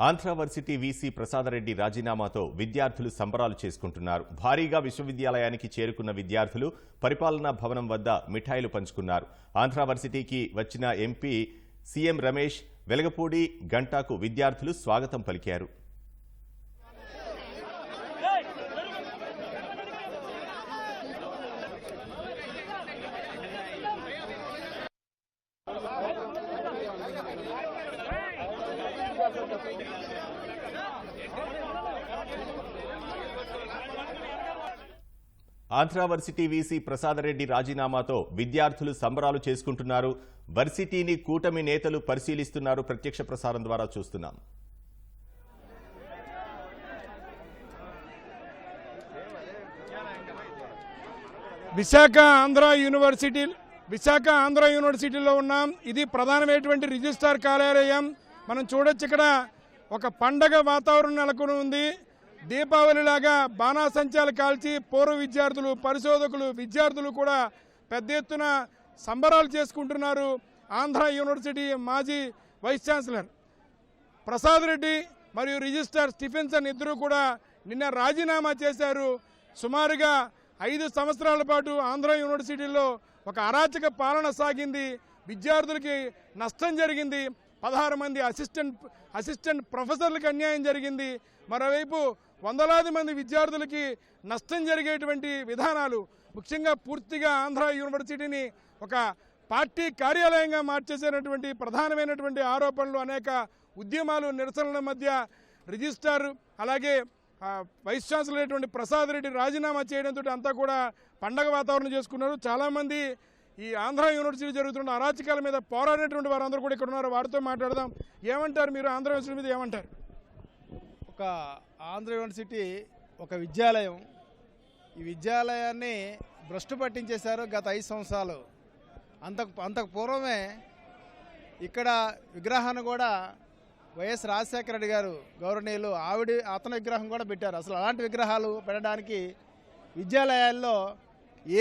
ఆంధ్రవర్సిటీ VC Prasadareddy రాజీనామాతో విద్యార్థులు సంబరాలు చేసుకుంటున్నారు. భారీగా విశ్వవిద్యాలయానికి చేరుకున్న విద్యార్థులు పరిపాలనా భవనం వద్ద మిఠాయిలు పంచుకున్నారు. ఆంధ్రవర్సిటీకి వచ్చిన ఎంపీ సీఎం రమేష్ వెలగపూడి గంటాకు విద్యార్థులు స్వాగతం పలికారు. ఆంధ్రవర్సిటీ వీసీ ప్రసాదరెడ్డి రాజీనామాతో విద్యార్థులు సంబరాలు చేసుకుంటున్నారు. వర్సిటీని కూటమి నేతలు పరిశీలిస్తున్నారు. ప్రత్యక్ష ప్రసారం ద్వారా చూస్తున్నాం. విశాఖ ఆంధ్ర యూనివర్సిటీ విశాఖ ఆంధ్ర యూనివర్సిటీలో ఉన్నాం. ఇది ప్రధానమైనటువంటి రిజిస్ట్రార్ కార్యాలయం. మనం చూడొచ్చు ఇక్కడ ఒక పండగ వాతావరణం నెలకొని ఉంది దీపావళిలాగా బాణాసంచాలు కాల్చి పూర్వ విద్యార్థులు పరిశోధకులు విద్యార్థులు కూడా పెద్ద ఎత్తున సంబరాలు చేసుకుంటున్నారు ఆంధ్ర యూనివర్సిటీ మాజీ వైస్ ఛాన్సలర్. ప్రసాద్ రెడ్డి మరియు రిజిస్ట్రార్ స్టిఫెన్సన్ ఇద్దరు కూడా నిన్న రాజీనామా చేశారు. సుమారుగా ఐదు సంవత్సరాల పాటు ఆంధ్ర యూనివర్సిటీలో ఒక అరాచక పాలన సాగింది. విద్యార్థులకి నష్టం జరిగింది. పదహారు మంది అసిస్టెంట్ అసిస్టెంట్ ప్రొఫెసర్లకు అన్యాయం జరిగింది. మరోవైపు వందలాది మంది విద్యార్థులకి నష్టం జరిగేటువంటి విధానాలు ముఖ్యంగా పూర్తిగా ఆంధ్ర యూనివర్సిటీని ఒక పార్టీ కార్యాలయంగా మార్చేసేటటువంటి ప్రధానమైనటువంటి ఆరోపణలు అనేక ఉద్యమాలు నిరసనల మధ్య రిజిస్ట్రార్ అలాగే వైస్ ఛాన్సలర్ అయినటువంటి ప్రసాద్ రెడ్డి రాజీనామా చేయడంతో అంతా కూడా పండగ వాతావరణం చేసుకున్నారు. చాలామంది ఈ ఆంధ్ర యూనివర్సిటీ జరుగుతున్న అరాచకాల మీద పోరాడినటువంటి వారందరూ కూడా ఇక్కడ ఉన్నారు. వారితో మాట్లాడదాం. ఏమంటారు మీరు ఆంధ్ర యూనివర్సిటీ మీద ఏమంటారు? ఒక ఆంధ్ర యూనివర్సిటీ ఒక విద్యాలయం. ఈ విద్యాలయాన్ని భ్రష్టు పట్టించేశారు గత ఐదు సంవత్సరాలు. అంతకు అంతకు పూర్వమే ఇక్కడ విగ్రహాన్ని కూడా వైఎస్ రాజశేఖర రెడ్డి గారు గౌరవనీయులు ఆవిడ అతని విగ్రహం కూడా పెట్టారు. అసలు అలాంటి విగ్రహాలు పెట్టడానికి విద్యాలయాల్లో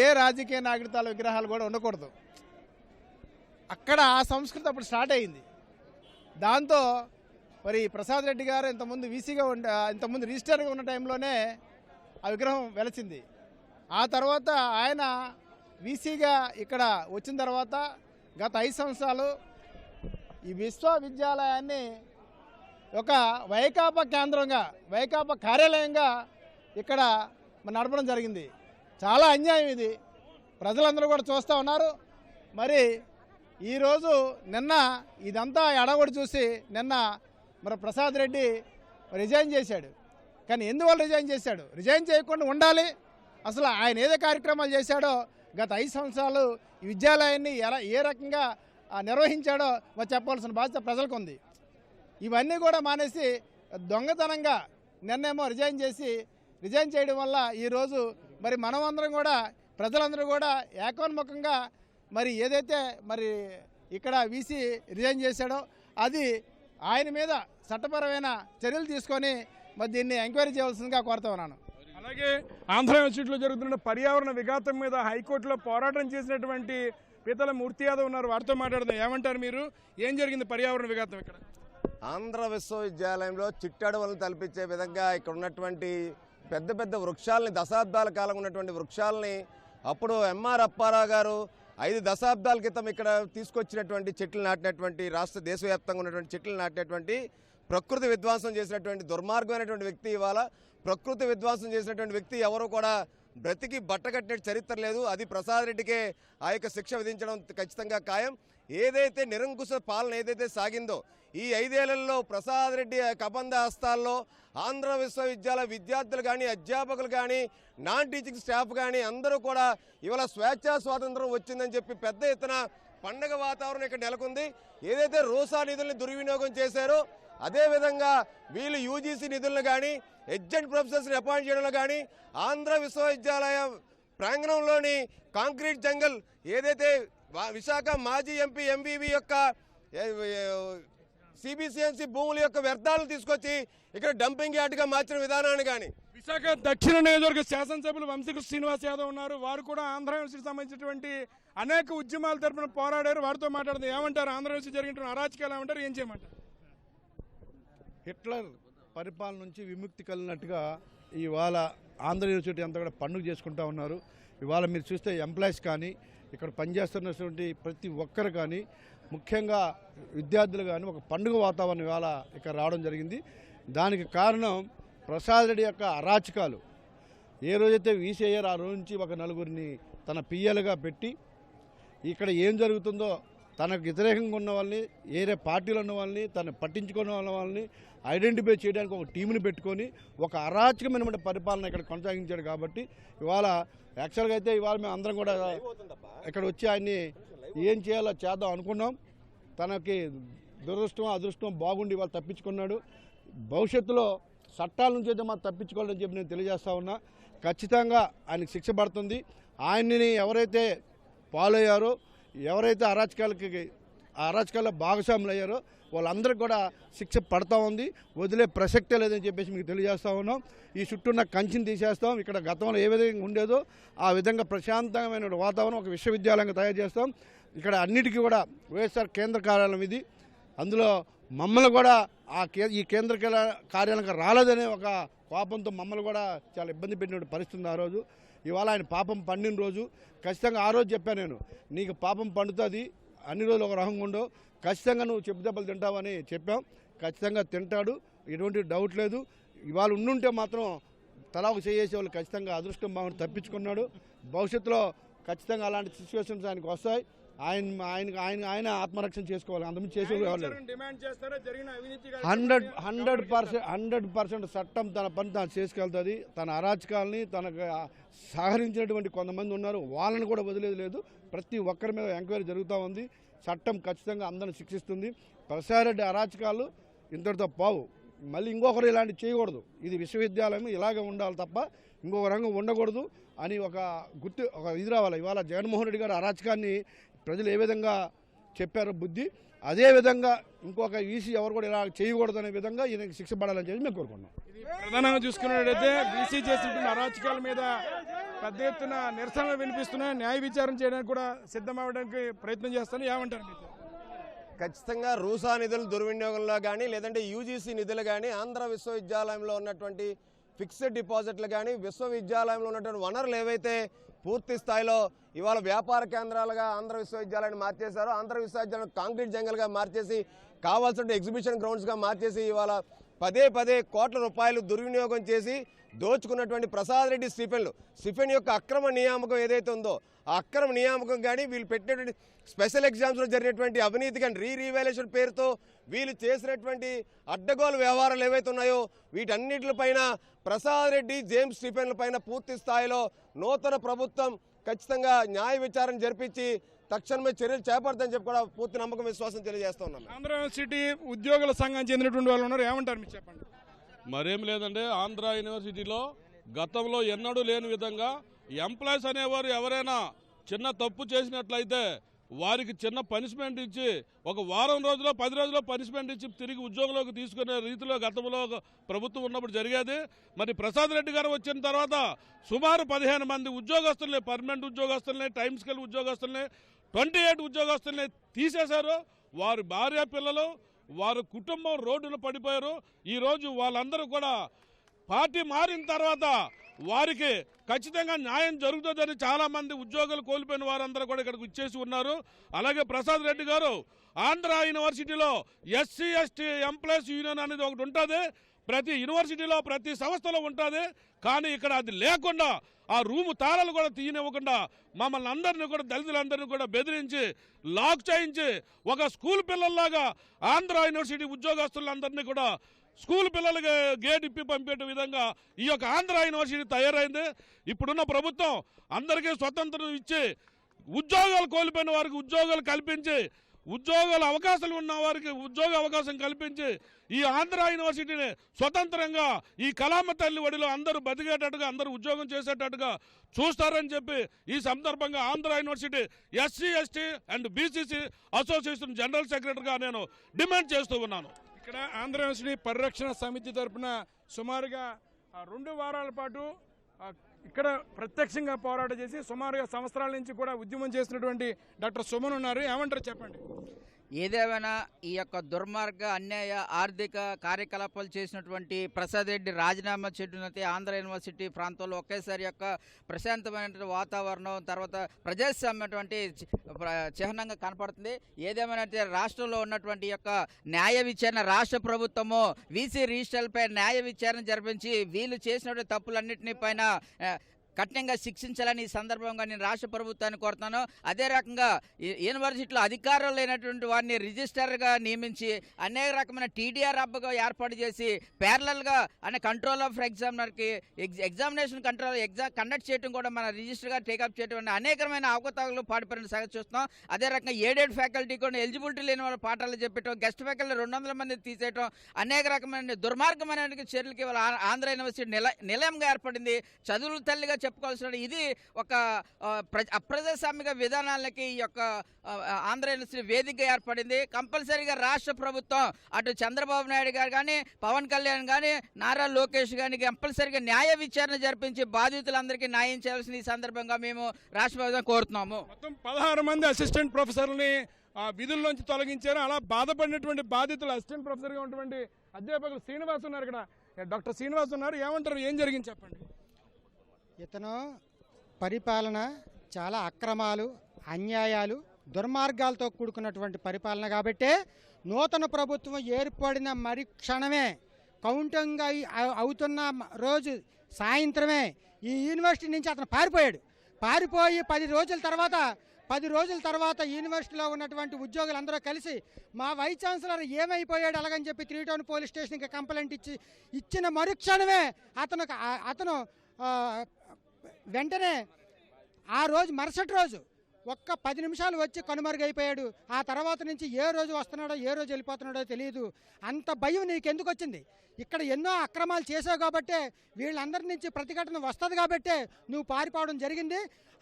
ఏ రాజకీయ నాగరికాల విగ్రహాలు కూడా ఉండకూడదు. అక్కడ ఆ సంస్కృతి అప్పుడు స్టార్ట్ అయింది. దాంతో మరి ప్రసాద్ రెడ్డి గారు ఇంతకుముందు వీసీగా ఉండ ఇంతకుముందు రిజిస్టర్గా ఉన్న టైంలోనే ఆ విగ్రహం వెలిచింది ఆ తర్వాత ఆయన వీసీగా ఇక్కడ వచ్చిన తర్వాత గత ఐదు సంవత్సరాలు ఈ విశ్వవిద్యాలయాన్ని ఒక వైకాపా కేంద్రంగా వైకాపా కార్యాలయంగా ఇక్కడ నడపడం జరిగింది. చాలా అన్యాయం ఇది. ప్రజలందరూ కూడా చూస్తూ ఉన్నారు. మరి ఈరోజు నిన్న ఇదంతా ఎడగొడి చూసి నిన్న మరి ప్రసాద్ రెడ్డి రిజైన్ చేశాడు. కానీ ఎందువల్ల రిజైన్ చేశాడు? రిజైన్ చేయకుండా ఉండాలి. అసలు ఆయన ఏదో కార్యక్రమాలు చేశాడో గత ఐదు సంవత్సరాలు ఈ విద్యాలయాన్ని ఎలా ఏ రకంగా నిర్వహించాడో మరి బాధ్యత ప్రజలకు ఉంది ఇవన్నీ కూడా మానేసి దొంగతనంగా నిన్నేమో రిజైన్ చేసి రిజైన్ చేయడం వల్ల ఈరోజు మరి మనమందరం కూడా ప్రజలందరూ కూడా ఏకోన్ముఖంగా మరి ఏదైతే మరి ఇక్కడ వీసీ రిజైన్ చేశాడో అది ఆయన మీద చట్టపరమైన చర్యలు తీసుకొని మరి దీన్ని ఎంక్వైరీ చేయవలసిందిగా కోరుతా ఉన్నాను. అలాగే ఆంధ్ర యూనివర్సిటీలో జరుగుతున్న పర్యావరణ విఘాతం మీద హైకోర్టులో పోరాటం చేసినటువంటి పీతల మూర్తి యాదవ్ ఉన్నారు. వారితో మాట్లాడదాం. ఏమంటారు మీరు? ఏం జరిగింది పర్యావరణ విఘాతం ఇక్కడ? ఆంధ్ర విశ్వవిద్యాలయంలో చిట్టడవలను తలపించే విధంగా ఇక్కడ ఉన్నటువంటి పెద్ద పెద్ద వృక్షాలని దశాబ్దాల కాలం ఉన్నటువంటి వృక్షాలని అప్పుడు ఎంఆర్ అప్పారావు గారు ఐదు దశాబ్దాల క్రితం ఇక్కడ తీసుకొచ్చినటువంటి చెట్లు నాటినటువంటి రాష్ట్ర దేశవ్యాప్తంగా ఉన్నటువంటి చెట్లు నాటినటువంటి ప్రకృతి విధ్వంసం చేసినటువంటి దుర్మార్గమైనటువంటి వ్యక్తి ఇవాళ. ప్రకృతి విధ్వంసం చేసినటువంటి వ్యక్తి ఎవరు కూడా బ్రతికి బట్టకట్టిన చరిత్ర లేదు. అది ప్రసాద్ రెడ్డికే ఆ యొక్క శిక్ష విధించడం ఖచ్చితంగా ఖాయం. ఏదైతే నిరంకుశ పాలన ఏదైతే సాగిందో ఈ ఐదేళ్ళలో ప్రసాద్ రెడ్డి కబంధ హస్తాల్లో ఆంధ్ర విశ్వవిద్యాలయ విద్యార్థులు కానీ అధ్యాపకులు కానీ నాన్ టీచింగ్ స్టాఫ్ కానీ అందరూ కూడా ఇవాళ స్వేచ్ఛా స్వాతంత్రం వచ్చిందని చెప్పి పెద్ద ఎత్తున పండగ వాతావరణం ఇక్కడ నెలకొంది. ఏదైతే రోసా నిధుల్ని దుర్వినియోగం చేశారో అదేవిధంగా వీళ్ళు యూజీసీ నిధులను కానీ ఎడ్జెంట్ ప్రొఫెసర్స్ని అపాయింట్ చేయడంలో కానీ ఆంధ్ర విశ్వవిద్యాలయ ప్రాంగణంలోని కాంక్రీట్ జంగల్ ఏదైతే వా- విశాఖ మాజీ ఎంపీ ఎంబీవీ యొక్క సిబిసిఎన్సి భూముల యొక్క వ్యర్థాలను తీసుకొచ్చి ఇక్కడ డంపింగ్ యార్డ్గా మార్చిన విధానాన్ని కానీ విశాఖ దక్షిణ నియోజకవర్గ శాసనసభ్యులు వంశీకృష్ణ శ్రీనివాస్ యాదవ్ ఉన్నారు. వారు కూడా ఆంధ్ర యూనివర్సిటీకి సంబంధించినటువంటి అనేక ఉద్యమాల తరపున పోరాడారు. వారితో మాట్లాడదాం ఏమంటారు? ఆంధ్ర యూనివర్సిటీ జరిగిన అరాచకాలు ఏమంటారు? ఏం చేయమంటారు? హిట్లర్ పరిపాలన నుంచి విముక్తి కలిగినట్టుగా ఇవాళ ఆంధ్ర యూనివర్సిటీ అంతా కూడా పండుగ చేసుకుంటా ఉన్నారు. ఇవాళ మీరు చూస్తే ఎంప్లాయీస్ కానీ ఇక్కడ పనిచేస్తున్నటువంటి ప్రతి ఒక్కరు కానీ ముఖ్యంగా విద్యార్థులు కానీ ఒక పండుగ వాతావరణం ఇవాళ ఇక్కడ రావడం జరిగింది. దానికి కారణం ప్రసాద్ రెడ్డి యొక్క అరాచకాలు. ఏ రోజైతే వీసీ అయ్యారో ఆ రోజు నుంచి ఒక నలుగురిని తన పియ్యలుగా పెట్టి ఇక్కడ ఏం జరుగుతుందో తనకు వ్యతిరేకంగా ఉన్న వాళ్ళని ఏరే పార్టీలో ఉన్న వాళ్ళని తను పట్టించుకున్న వాళ్ళ వాళ్ళని ఐడెంటిఫై చేయడానికి ఒక టీంని పెట్టుకొని ఒక అరాచకమైనటువంటి పరిపాలన ఇక్కడ కొనసాగించాడు కాబట్టి ఇవాళ యాక్చువల్గా అయితే ఇవాళ మేము అందరం కూడా ఇక్కడ వచ్చి ఆయన్ని ఏం చేయాలో చేద్దాం అనుకున్నాం. తనకి దురదృష్టం అదృష్టం బాగుండి వాళ్ళు తప్పించుకున్నాడు. భవిష్యత్తులో చట్టాల నుంచి అయితే మనం తప్పించుకోవాలని చెప్పి నేను తెలియజేస్తా ఉన్నా. ఖచ్చితంగా ఆయనకి శిక్ష పడుతుంది. ఆయన్ని ఎవరైతే పాలయ్యారో ఎవరైతే అరాచకాలకి ఆ అరాచకాల్లో భాగస్వాములు అయ్యారో వాళ్ళందరికీ కూడా శిక్ష పడతా ఉంది. వదిలే ప్రసక్తే లేదని చెప్పేసి మీకు తెలియజేస్తా ఉన్నాం. ఈ చుట్టూ ఉన్న కంచిని తీసేస్తాం. ఇక్కడ గతంలో ఏ విధంగా ఉండేదో ఆ విధంగా ప్రశాంతమైన వాతావరణం ఒక విశ్వవిద్యాలయంగా తయారు చేస్తాం. ఇక్కడ అన్నిటికీ కూడా వైఎస్ఆర్ కేంద్ర కార్యాలయం ఇది. అందులో మమ్మల్ని కూడా ఆ ఈ కేంద్ర కార్యాలయం రాలేదనే ఒక కోపంతో మమ్మల్ని కూడా చాలా ఇబ్బంది పెట్టిన పరిస్థితి ఉంది ఆ రోజు. ఇవాళ ఆయన పాపం పండిన రోజు. ఖచ్చితంగా ఆ రోజు చెప్పాను నేను నీకు పాపం పండుతుంది అన్ని రోజులు ఒక రకంగా ఉండవు ఖచ్చితంగా నువ్వు చెప్పు దెబ్బలు తింటావని చెప్పాం. ఖచ్చితంగా తింటాడు ఎటువంటి డౌట్ లేదు. ఇవాళ ఉండుంటే మాత్రం తలాకు చేసే వాళ్ళు ఖచ్చితంగా అదృష్టం బాగుండి తప్పించుకున్నాడు. భవిష్యత్తులో ఖచ్చితంగా అలాంటి సిచ్యువేషన్స్ ఆయనకు వస్తాయి. ఆయన ఆయన ఆయన ఆయన ఆత్మరక్షణ చేసుకోవాలి. అంతమంది చేసేవాళ్ళు hundred hundred percent hundred percent చట్టం తన పని తాను చేసుకెళ్తుంది. తన అరాచకాలని తనకు సహకరించినటువంటి కొంతమంది ఉన్నారు. వాళ్ళని కూడా వదిలేదు లేదు. ప్రతి ఒక్కరి మీద ఎంక్వైరీ జరుగుతూ ఉంది. చట్టం ఖచ్చితంగా అందరిని శిక్షిస్తుంది. ప్రసారెడ్డి అరాచకాలు ఇంతటితో పావు. మళ్ళీ ఇంకొకరు ఇలాంటివి చేయకూడదు. ఇది విశ్వవిద్యాలయం ఇలాగే ఉండాలి తప్ప ఇంకొక రంగం ఉండకూడదు అని ఒక గుర్తు ఒక ఇది రావాలి. ఇవాళ జగన్మోహన్ రెడ్డి గారు అరాచకాన్ని ప్రజలు ఏ విధంగా చెప్పారో బుద్ధి అదే విధంగా ఇంకొక ఈసీ ఎవరు కూడా ఇలా చేయకూడదు అనే విధంగా ఈయనకి శిక్ష పడాలని చెప్పి మేము కోరుకున్నాం ప్రధానంగా చూసుకున్నట్టయితే బీసీ చేసినటువంటి అరాచకాల మీద పెద్ద ఎత్తున నిరసనలు వినిపిస్తున్నాయి. న్యాయ విచారణ చేయడానికి కూడా సిద్ధమవడానికి ప్రయత్నం చేస్తాను. ఏమంటారు మీరు? ఖచ్చితంగా రూసా నిధుల దుర్వినియోగంలో కానీ లేదంటే యూజీసీ నిధులు కానీ ఆంధ్ర విశ్వవిద్యాలయంలో ఉన్నటువంటి ఫిక్స్డ్ డిపాజిట్లు కానీ విశ్వవిద్యాలయంలో ఉన్నటువంటి వనరులు ఏవైతే పూర్తి స్థాయిలో ఇవాళ వ్యాపార కేంద్రాలుగా ఆంధ్ర విశ్వవిద్యాలయాన్ని మార్చేశారు. ఆంధ్ర విశ్వవిద్యాలయం కాంక్రీట్ జంగల్గా మార్చేసి కావాల్సిన ఎగ్జిబిషన్ గ్రౌండ్స్గా మార్చేసి ఇవాళ పదే పదే కోట్ల రూపాయలు దుర్వినియోగం చేసి దోచుకున్నటువంటి ప్రసాద్ రెడ్డి స్టీఫెన్లు. స్టీఫెన్ యొక్క అక్రమ నియామకం ఏదైతే ఉందో ఆ అక్రమ నియామకం కానీ వీళ్ళు పెట్టినటువంటి స్పెషల్ ఎగ్జామ్స్లో జరిగినటువంటి అవినీతి కానీ రీ రీవాల్యుయేషన్ పేరుతో వీళ్ళు చేసినటువంటి అడ్డగోలు వ్యవహారాలు ఏవైతే ఉన్నాయో వీటన్నిటిపైన ప్రసాద్ రెడ్డి జేమ్స్ స్టీఫెన్ల పైన పూర్తి స్థాయిలో నూతన ప్రభుత్వం ఖచ్చితంగా న్యాయ విచారణ జరిపించి తక్షణమే చర్యలు చేపడతాయని చెప్పి కూడా పూర్తి నమ్మకం విశ్వాసం తెలియజేస్తున్నాం ఆంధ్ర యూనివర్సిటీ ఉద్యోగుల సంఘం చెందినటువంటి వాళ్ళు ఉన్నారు. ఏమంటారు మీరు చెప్పండి? మరేం లేదండి ఆంధ్ర యూనివర్సిటీలో గతంలో ఎన్నడూ లేని విధంగా ఎంప్లాయీస్ అనేవారు ఎవరైనా చిన్న తప్పు చేసినట్లయితే వారికి చిన్న పనిష్మెంట్ ఇచ్చి ఒక వారం రోజుల్లో పది రోజుల్లో పనిష్మెంట్ ఇచ్చి తిరిగి ఉద్యోగంలోకి తీసుకునే రీతిలో గతంలో ప్రభుత్వం ఉన్నప్పుడు జరిగేది. మరి ప్రసాద్ రెడ్డి గారు వచ్చిన తర్వాత సుమారు పదిహేను మంది ఉద్యోగస్తుల్ని పర్మనెంట్ ఉద్యోగస్తుల్ని టైం స్కేల్ ఉద్యోగస్తుల్ని ట్వంటీ ఎయిట్ ఉద్యోగస్తుల్ని తీసేశారు. వారి భార్య పిల్లలు వారు కుటుంబం రోడ్డున పడిపోయారు. ఈరోజు వాళ్ళందరూ కూడా పార్టీ మారిన తర్వాత వారికి ఖచ్చితంగా న్యాయం జరుగుతుందని చాలా మంది ఉద్యోగాలు కోల్పోయిన వారందరూ కూడా ఇక్కడికి ఇచ్చేసి ఉన్నారు. అలాగే ప్రసాద్ రెడ్డి గారు ఆంధ్ర యూనివర్సిటీలో ఎస్సీ ఎస్టీ ఎంప్లాయీస్ యూనియన్ అనేది ఒకటి ఉంటుంది. ప్రతి యూనివర్సిటీలో ప్రతి సంస్థలో ఉంటుంది. కానీ ఇక్కడ అది లేకుండా ఆ రూము తాళాలు కూడా తీయనివ్వకుండా మమ్మల్ని అందరినీ కూడా దళితులందరినీ కూడా బెదిరించి లాక్ చేయించి ఒక స్కూల్ పిల్లల్లాగా ఆంధ్ర యూనివర్సిటీ ఉద్యోగస్తులందరినీ కూడా స్కూల్ పిల్లలకి గేట్ ఇప్పి పంపేట విధంగా ఈ యొక్క ఆంధ్ర యూనివర్సిటీ తయారైంది. ఇప్పుడున్న ప్రభుత్వం అందరికీ స్వతంత్రం ఇచ్చి ఉద్యోగాలు కోల్పోయిన వారికి ఉద్యోగాలు కల్పించి ఉద్యోగాల అవకాశాలు ఉన్న వారికి ఉద్యోగ అవకాశం కల్పించి ఈ ఆంధ్ర యూనివర్సిటీని స్వతంత్రంగా ఈ కలామ తల్లి ఒడిలో అందరూ బతికేటట్టుగా అందరూ ఉద్యోగం చేసేటట్టుగా చూస్తారని చెప్పి ఈ సందర్భంగా Andhra university SC ST and BCC association general సెక్రటరీగా నేను డిమాండ్ చేస్తూ ఉన్నాను. ఇక్కడ ఆంధ్ర యూనివర్సిటీ పరిరక్షణ సమితి తరఫున సుమారుగా రెండు వారాల పాటు ఇక్కడ ప్రత్యక్షంగా పోరాటం చేసి సుమారుగా సంవత్సరాల నుంచి కూడా ఉద్యమం చేసినటువంటి డాక్టర్ సుమన్ ఉన్నారు. ఏమంటారు చెప్పండి? ఏదేమైనా ఈ యొక్క దుర్మార్గ అన్యాయ ఆర్థిక కార్యకలాపాలు చేసినటువంటి ప్రసాద్ రెడ్డి రాజీనామా చేయడంతో ఆంధ్ర యూనివర్సిటీ ప్రాంతంలో ఒకేసారి యొక్క ప్రశాంతమైనటువంటి వాతావరణం తర్వాత ప్రజాస్వామ్యటువంటి చిహ్నంగా కనపడుతుంది. ఏదేమైనా రాష్ట్రంలో ఉన్నటువంటి యొక్క న్యాయ విచారణ రాష్ట్ర ప్రభుత్వము వీసీ రిజిస్టర్లపై న్యాయ విచారణ జరిపించి వీళ్ళు చేసినటువంటి తప్పులన్నింటినీ పైన కఠినంగా శిక్షించాలని ఈ సందర్భంగా నేను రాష్ట్ర ప్రభుత్వాన్ని కోరుతాను అదే రకంగా యూనివర్సిటీలో అధికారం లేనటువంటి వారిని రిజిస్టర్గా నియమించి అనేక రకమైన టీడీఆర్ హబ్గా ఏర్పాటు చేసి ప్యారలల్గా అనే కంట్రోల్ ఆఫ్ ఎగ్జామినర్కి ఎగ్జ ఎగ్జామినేషన్ కంట్రోల్ ఎగ్జామ్ కండక్ట్ చేయడం కూడా మన రిజిస్టర్గా టేకప్ చేయడం అనే అనేకమైన అవకతవకలు పాడిపడిన సంగతి చూస్తున్నాం. అదే రకంగా ఏడెడ్ ఫ్యాకల్టీ కూడా ఎలిజిబిలిటీ లేని వాళ్ళ పాఠాలు చెప్పటం గెస్ట్ ఫ్యాకల్టీ రెండు వందల మంది తీసేయటం అనేక రకమైన దుర్మార్గమైన చర్యలకి ఆంధ్ర యూనివర్సిటీ నిల నిలయంగా ఏర్పడింది. చదువుల తల్లిగా చెప్పుకోవాల్సిన ఇది ఒక అప్రజాస్వామిక విధానాలకి ఈ యొక్క ఆంధ్ర యూనివర్సిటీ వేదిక ఏర్పడింది. కంపల్సరీగా రాష్ట్ర ప్రభుత్వం అటు చంద్రబాబు నాయుడు గారు కానీ పవన్ కళ్యాణ్ కానీ నారా లోకేష్ కానీ కంపల్సరీగా న్యాయ విచారణ జరిపించి బాధితులందరికీ న్యాయం చేయాల్సిన ఈ సందర్భంగా మేము రాష్ట్ర ప్రభుత్వం కోరుతున్నాము. మొత్తం పదహారు మంది అసిస్టెంట్ ప్రొఫెసర్ని ఆ విధుల్లోంచి తొలగించారు. అలా బాధపడినటువంటి బాధితులు అసిస్టెంట్ ప్రొఫెసర్గా ఉన్నటువంటి అధ్యాపకులు శ్రీనివాస్ ఉన్నారు ఇక్కడ. డాక్టర్ శ్రీనివాస్ ఉన్నారు. ఏమంటారు? ఏం జరిగింది చెప్పండి? ఇతను పరిపాలన చాలా అక్రమాలు అన్యాయాలు దుర్మార్గాలతో కూడుకున్నటువంటి పరిపాలన కాబట్టే నూతన ప్రభుత్వం ఏర్పడిన మరి క్షణమే కౌంటింగ్ అవుతున్న రోజు సాయంత్రమే ఈ యూనివర్సిటీ నుంచి అతను పారిపోయాడు. పారిపోయి పది రోజుల తర్వాత పది రోజుల తర్వాత యూనివర్సిటీలో ఉన్నటువంటి ఉద్యోగులందరూ కలిసి మా వైస్ ఛాన్సలర్ ఏమైపోయాడు అలాగని చెప్పి త్రీ టౌన్ పోలీస్ స్టేషన్కి కంప్లైంట్ ఇచ్చి ఇచ్చిన మరుక్షణమే అతను అతను వెంటనే ఆ రోజు మరుసటి రోజు ఒక్క పది నిమిషాలు వచ్చి కనుమరుగైపోయాడు. ఆ తర్వాత నుంచి ఏ రోజు వస్తున్నాడో ఏ రోజు వెళ్ళిపోతున్నాడో తెలియదు అంత భయం నీకు ఎందుకు వచ్చింది? ఇక్కడ ఎన్నో అక్రమాలు చేసావు కాబట్టే వీళ్ళందరి నుంచి ప్రతిఘటన వస్తుంది కాబట్టే నువ్వు పారిపోవడం జరిగింది.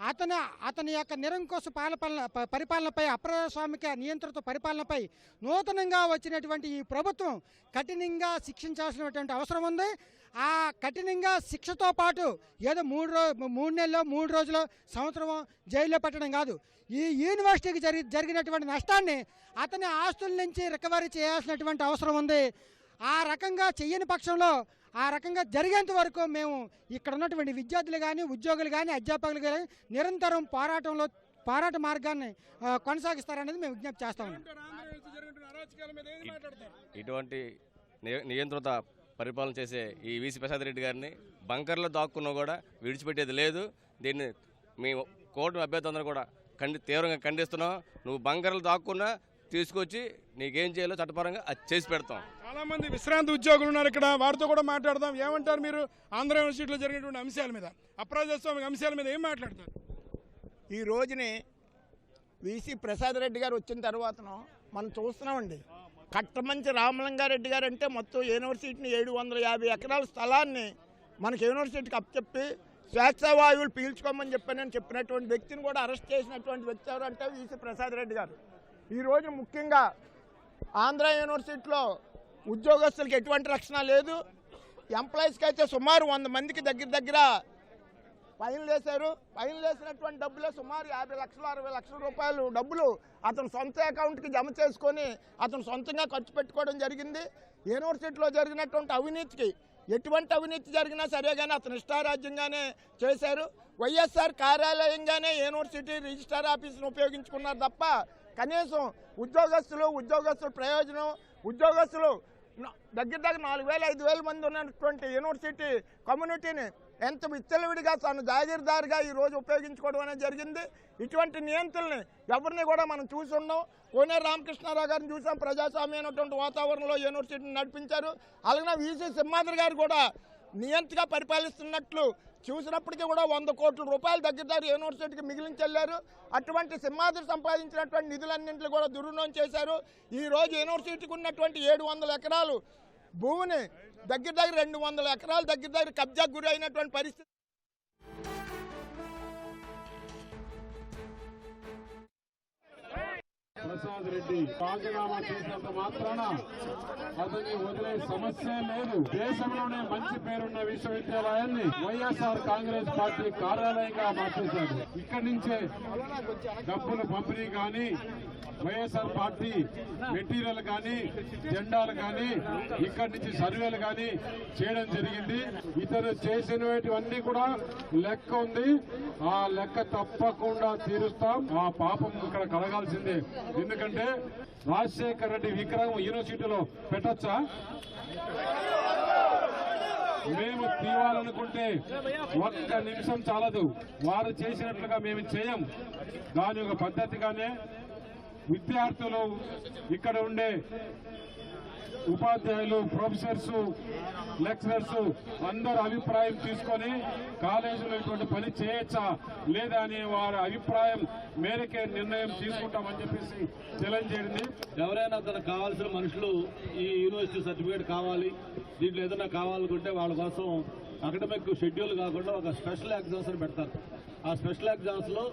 అతను అతని యొక్క నిరంకోశ పాలపాలన ప- పరిపాలనపై అప్రజాస్వామిక నియంత్రిత పరిపాలనపై నూతనంగా వచ్చినటువంటి ఈ ప్రభుత్వం కఠినంగా శిక్షించాల్సినటువంటి అవసరం ఉంది. ఆ కఠినంగా శిక్షతో పాటు ఏదో మూడు రో మూడు నెలలు మూడు రోజులు సంవత్సరం జైల్లో పెట్టడం కాదు. ఈ యూనివర్సిటీకి జరి జరిగినటువంటి నష్టాన్ని అతని ఆస్తుల నుంచి రికవరీ చేయాల్సినటువంటి అవసరం ఉంది. ఆ రకంగా చెయ్యని పక్షంలో ఆ రకంగా జరిగేంత వరకు మేము ఇక్కడ ఉన్నటువంటి విద్యార్థులు కానీ ఉద్యోగులు కానీ అధ్యాపకులు కానీ నిరంతరం పోరాటంలో పోరాట మార్గాన్ని కొనసాగిస్తారనేది మేము విజ్ఞప్తి చేస్తా ఇటువంటి నియంత్రిత పరిపాలన చేసే ఈ వీసి ప్రసాద్ రెడ్డి గారిని బంకర్లో దాక్కున్నా కూడా విడిచిపెట్టేది లేదు. దీన్ని మేము కోర్టు అభ్యర్థులందరూ కూడా ఖండి తీవ్రంగా ఖండిస్తున్నాం. నువ్వు బంకర్లు దాక్కున్నా తీసుకొచ్చి నీకేం చేయాలో చట్టపరంగా అది చేసి పెడతాం. చాలా మంది విశ్రాంతి ఉద్యోగులు ఉన్నారు ఇక్కడ. వారితో కూడా మాట్లాడదాం. ఏమంటారు మీరు? ఆంధ్ర యూనివర్సిటీలో జరిగినటువంటి అంశాల మీద అప్రజాస్వామిక అంశాల మీద ఏం మాట్లాడతారు? ఈ రోజుని వీసీ ప్రసాద్ రెడ్డి గారు వచ్చిన తర్వాతను మనం చూస్తున్నామండి. కట్టమంచి రామలింగారెడ్డి గారు అంటే మొత్తం యూనివర్సిటీని ఏడు వందల యాభై ఎకరాల స్థలాన్ని మనకి యూనివర్సిటీకి అప్పచెప్పి స్వేచ్ఛావాయువులు పీల్చుకోమని చెప్పానని చెప్పినటువంటి వ్యక్తిని కూడా అరెస్ట్ చేసినటువంటి వ్యక్తి ఎవరు అంటే వీసీ ప్రసాద్ రెడ్డి గారు. ఈరోజు ముఖ్యంగా ఆంధ్ర యూనివర్సిటీలో ఉద్యోగస్తులకు ఎటువంటి రక్షణ లేదు. ఎంప్లాయీస్కి అయితే సుమారు వంద మందికి దగ్గర దగ్గర ఫైన్ వేశారు ఫైన్ వేసినటువంటి డబ్బులే సుమారు యాభై లక్షలు అరవై లక్షల రూపాయలు డబ్బులు అతను సొంత అకౌంట్కి జమ చేసుకొని అతను సొంతంగా ఖర్చు పెట్టుకోవడం జరిగింది. యూనివర్సిటీలో జరిగినటువంటి అవినీతికి ఎటువంటి అవినీతి జరిగినా సరే కానీ అతను ఇష్టారాజ్యంగానే చేశారు. వైఎస్ఆర్ కార్యాలయంగానే యూనివర్సిటీ రిజిస్టార్ ఆఫీసును ఉపయోగించుకున్నారు తప్ప కనీసం ఉద్యోగస్తులు ఉద్యోగస్తుల ప్రయోజనం ఉద్యోగస్తులు దగ్గర దగ్గర నాలుగు వేల ఐదు వేల మంది ఉన్నటువంటి యూనివర్సిటీ కమ్యూనిటీని ఎంత విచ్చలవిడిగా తను జాగీర్దారిగా ఈ రోజు ఉపయోగించుకోవడం అనేది జరిగింది. ఇటువంటి నియంత్రణని ఎవరిని కూడా మనం చూసి ఉన్నాం కోనేరు రామకృష్ణారావు గారిని చూసాం. ప్రజాస్వామ్యమైనటువంటి వాతావరణంలో యూనివర్సిటీని నడిపించారు. అలాగే వీసీ సింహాద్రి గారు కూడా నియంతగా పరిపాలిస్తున్నట్లు చూసినప్పటికీ కూడా వంద కోట్ల రూపాయలు దగ్గర దగ్గర యూనివర్సిటీకి మిగిలించెళ్ళారు అటువంటి సింహాద్రి సంపాదించినటువంటి నిధులన్నింటినీ కూడా దుర్వినియోగం చేశారు. ఈరోజు యూనివర్సిటీకి ఉన్నటువంటి ఏడు ఎకరాలు భూమిని దగ్గర దగ్గర రెండు వందల ఎకరాలు దగ్గర దగ్గర కబ్జా గురి అయినటువంటి పరిస్థితి. ప్రసాద్ రెడ్డి రాజీనామా చేసినంత మాత్రాన అతన్ని వదిలే సమస్య లేదు. దేశంలోనే మంచి పేరున్న విశ్వవిద్యాలయాన్ని వైఎస్ఆర్ కాంగ్రెస్ పార్టీ కార్యాలయంగా మార్చేశారు. ఇక్కడి నుంచే డబ్బులు పంపిణీ కానీ వైఎస్ఆర్ పార్టీ మెటీరియల్ కానీ జెండాలు కానీ ఇక్కడి నుంచి సర్వేలు కానీ చేయడం జరిగింది. ఇతరు చేసినవన్నీ కూడా లెక్క ఉంది. ఆ లెక్క తప్పకుండా తీరుస్తాం. ఆ పాపం ఇక్కడ కలగాల్సిందే. ఎందుకంటే రాజశేఖర రెడ్డి విగ్రహం యూనివర్సిటీలో పెట్టచ్చా? మేము తీవాలనుకుంటే ఒక్క నిమిషం చాలదు. వారు చేసినట్లుగా మేము చేయం. దాని ఒక పద్ధతిగానే విద్యార్థులు ఇక్కడ ఉండే ఉపాధ్యాయులు ప్రొఫెసర్స్ లెక్చరర్స్ అందరు అభిప్రాయం తీసుకొని కాలేజీలో ఇటువంటి పని చేయొచ్చా లేదా అనే వారి అభిప్రాయం మేరకే నిర్ణయం తీసుకుంటామని చెప్పేసి తెలియజేయండి. ఎవరైనా తనకు కావాల్సిన మనుషులు ఈ యూనివర్సిటీ సర్టిఫికేట్ కావాలి దీంట్లో ఏదైనా కావాలనుకుంటే వాళ్ళ కోసం అకాడమిక్ షెడ్యూల్ కాకుండా ఒక స్పెషల్ ఎగ్జామ్స్ పెడతారు. ఆ స్పెషల్ ఎగ్జామ్స్లో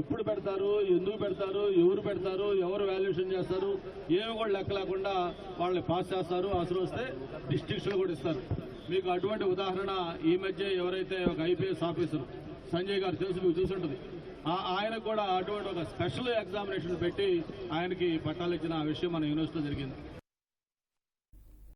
ఎప్పుడు పెడతారు ఎందుకు పెడతారు ఎవరు పెడతారు ఎవరు వాల్యుయేషన్ చేస్తారు ఏమి కూడా లెక్క లేకుండా వాళ్ళని పాస్ చేస్తారు. అవసరం వస్తే డిస్టింక్షన్లు కూడా ఇస్తారు. మీకు అటువంటి ఉదాహరణ ఈ మధ్య ఎవరైతే ఒక ఐపీఎస్ ఆఫీసర్ సంజయ్ గారు తెలుసు మీకు చూసుంటుంది ఆయనకు కూడా అటువంటి ఒక స్పెషల్ ఎగ్జామినేషన్ పెట్టి ఆయనకి పట్టాలు ఇచ్చిన ఆ విషయం మన యూనివర్సిటీలో జరిగింది.